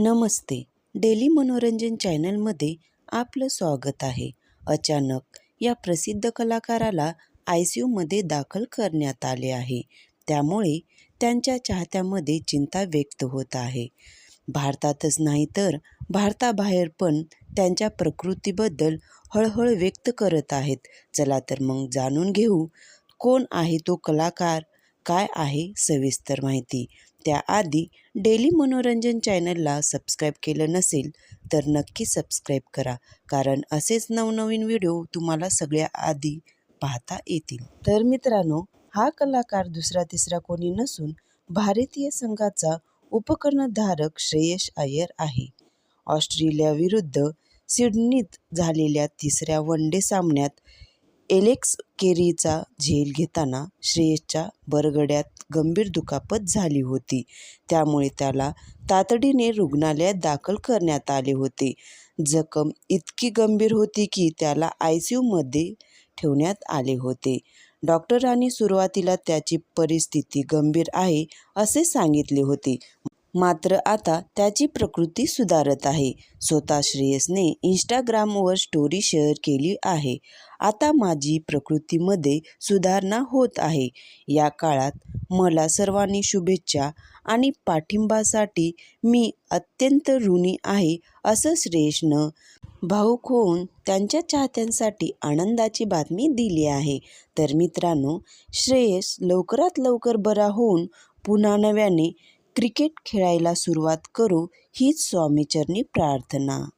नमस्ते. Daily मनोरंजन चॅनलमध्ये आपलं स्वागत आहे. अचानक या प्रसिद्ध कलाकाराला आय सी यूमध्ये दाखल करण्यात आले आहे. त्यामुळे त्यांच्या चाहत्यामध्ये चिंता व्यक्त होत आहे. भारतातच नाही तर भारताबाहेर पण त्यांच्या प्रकृतीबद्दल हळहळ व्यक्त करत आहेत. चला तर मग जाणून घेऊ कोण आहे तो कलाकार? काय आहे सविस्तर माहिती? त्याआधी डेली मनोरंजन चॅनलला सबस्क्राईब केलं नसेल तर नक्की सबस्क्राईब करा कारण असेच नवनवीन व्हिडिओ तुम्हाला सगळ्या आधी पाहता येतील. तर मित्रांनो हा कलाकार दुसरा तिसरा कोणी नसून भारतीय संघाचा उपकर्णधारक श्रेयस अय्यर आहे. ऑस्ट्रेलियाविरुद्ध सिडनीत झालेल्या तिसऱ्या वन डे सामन्यात एलेक्स केरीचा झेल घेताना श्रेयसच्या बरगड्यात गंभीर दुखापत झाली होती. त्यामुळे त्याला तातडीने रुग्णालयात दाखल करण्यात आले होते. जखम इतकी गंभीर होती की त्याला आय सी यूमध्ये ठेवण्यात आले होते. डॉक्टरांनी सुरुवातीला त्याची परिस्थिती गंभीर आहे असे सांगितले होते. मात्र आता त्याची प्रकृती सुधारत आहे. स्वतः श्रेयसने इंस्टाग्रामवर स्टोरी शेअर केली आहे. आता माझी प्रकृतीमध्ये सुधारणा होत आहे. या काळात मला सर्वांनी शुभेच्छा आणि पाठिंबासाठी मी अत्यंत ऋणी आहे असं श्रेयसनं भाऊक होऊन त्यांच्या चाहत्यांसाठी आनंदाची बातमी दिली आहे. तर मित्रांनो श्रेयस लवकरात लवकर बरा होऊन पुन्हा नव्याने क्रिकेट खेळायला सुरुवात करू हीच स्वामीचरणी प्रार्थना.